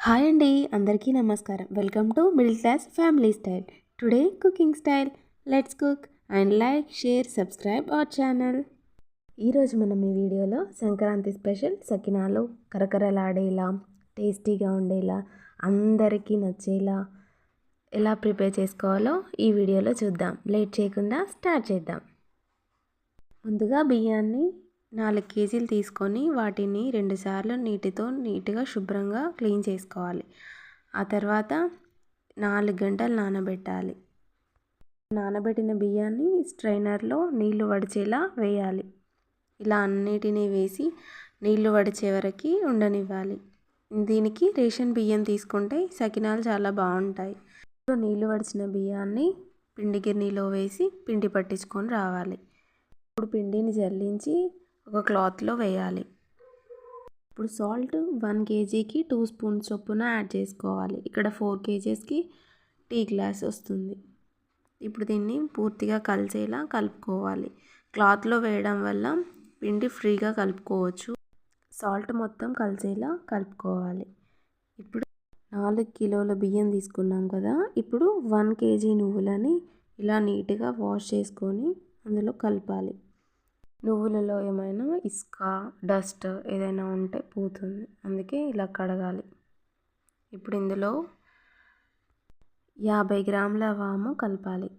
Hi అండి అందరికీ నమస్కారం. Welcome to middle class family style today cooking style let's cook and like share subscribe our channel ఈరోజు మనం ఈ వీడియోలో సంక్రాంతి స్పెషల్ సకినాలు కరకరలాడేలా టేస్టీగా ఉండేలా అందరికీ నచ్చేలా ఎలా ప్రిపేర్ చేసుకోవాలో ఈ వీడియోలో చూద్దాం. లేట్ చేయకుండా స్టార్ట్ చేద్దాం. ముందుగా బియ్యాన్ని నాలుగు కేజీలు తీసుకొని వాటిని రెండుసార్లు నీటితో నీట్గా శుభ్రంగా క్లీన్ చేసుకోవాలి. ఆ తర్వాత నాలుగు గంటలు నానబెట్టాలి. నానబెట్టిన బియ్యాన్ని స్ట్రైనర్లో నీళ్ళు వడిచేలా వేయాలి. ఇలా అన్నిటినీ వేసి నీళ్ళు వడిచే వరకు ఉండనివ్వాలి. దీనికి రేషన్ బియ్యం తీసుకుంటే సకినాలు చాలా బాగుంటాయి. నీళ్ళు వడిచిన బియ్యాన్ని పిండి గిన్నెలో వేసి పిండి పట్టించుకొని రావాలి. ఇప్పుడు పిండిని జల్లించి ఒక క్లాత్లో వేయాలి. ఇప్పుడు సాల్ట్ వన్ కేజీకి టూ స్పూన్స్ చొప్పున యాడ్ చేసుకోవాలి. ఇక్కడ ఫోర్ కేజీస్కి టీ గ్లాస్ వస్తుంది. ఇప్పుడు దీన్ని పూర్తిగా కలిసేలా కలుపుకోవాలి. క్లాత్లో వేయడం వల్ల పిండి ఫ్రీగా కలుపుకోవచ్చు. సాల్ట్ మొత్తం కలిసేలా కలుపుకోవాలి. ఇప్పుడు నాలుగు కిలోల బియ్యం తీసుకున్నాం కదా ఇప్పుడు వన్ కేజీ నువ్వులని ఇలా నీట్గా వాష్ చేసుకొని అందులో కలపాలి. నువ్వులలో ఏమైనా ఇసుక డస్ట్ ఏదైనా ఉంటే పోతుంది. అందుకే ఇలా కడగాలి. ఇప్పుడు ఇందులో యాభై గ్రాముల వాము కలపాలి.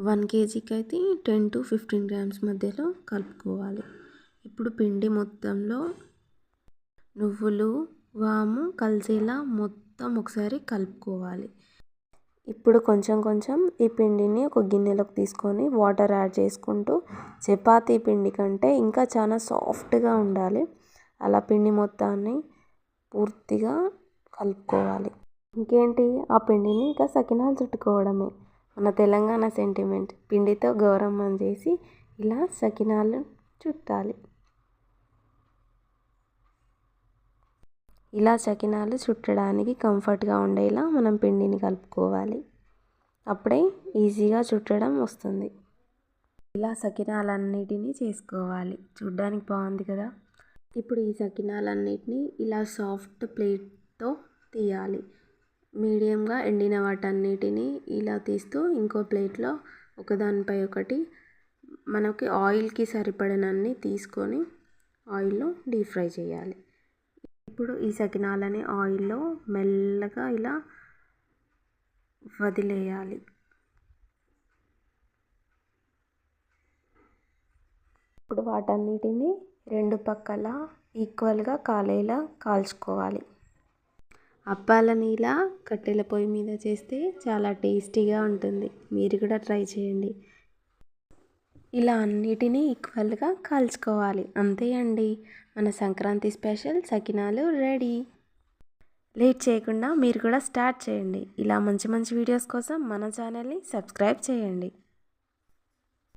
వన్ కేజీకి అయితే టెన్ టు ఫిఫ్టీన్ గ్రామ్స్ మధ్యలో కలుపుకోవాలి. ఇప్పుడు పిండి మొత్తంలో నువ్వులు వాము కలిసేలా మొత్తం ఒకసారి కలుపుకోవాలి. ఇప్పుడు కొంచెం కొంచెం ఈ పిండిని ఒక గిన్నెలోకి తీసుకొని వాటర్ యాడ్ చేసుకుంటూ చపాతీ పిండి కంటే ఇంకా చాలా సాఫ్ట్గా ఉండాలి. అలా పిండి మొత్తాన్ని పూర్తిగా కలుపుకోవాలి. ఇంకేంటి? ఆ పిండిని ఇంకా సకినాలు చుట్టుకోవడమే. మన తెలంగాణ సెంటిమెంట్ పిండితో గౌరమ్మం చేసి ఇలా సకినాలు చుట్టాలి. ఇలా సకినాలు చుట్టడానికి కంఫర్ట్గా ఉండేలా మనం పిండిని కలుపుకోవాలి. అప్పుడే ఈజీగా చుట్టడం వస్తుంది. ఇలా సకినాలన్నిటినీ చేసుకోవాలి. చూడ్డానికి బాగుంది కదా? ఇప్పుడు ఈ సకినాలన్నిటినీ ఇలా సాఫ్ట్ ప్లేట్తో తీయాలి. మీడియంగా ఎండిన వాటన్నిటిని ఇలా తీస్తూ ఇంకో ప్లేట్లో ఒకదానిపై ఒకటి మనకి ఆయిల్కి సరిపడినన్ని తీసుకొని ఆయిల్లో డీప్ ఫ్రై చేయాలి. ఇప్పుడు ఈ సకినాలని ఆయిల్లో మెల్లగా ఇలా వదిలేయాలి. ఇప్పుడు వాటన్నిటిని రెండు పక్కల ఈక్వల్గా కాలేలా కాల్చుకోవాలి. అప్పాలని ఇలా కట్టెల పొయ్యి మీద చేస్తే చాలా టేస్టీగా ఉంటుంది. మీరు కూడా ట్రై చేయండి. ఇలా అన్నిటినీ ఈక్వల్గా కాల్చుకోవాలి. అంతే అండి. మన సంక్రాంతి స్పెషల్ సకినాలు రెడీ. లేట్ చేయకుండా మీరు కూడా స్టార్ట్ చేయండి. ఇలా మంచి మంచి వీడియోస్ కోసం మన ఛానల్ని సబ్స్క్రైబ్ చేయండి.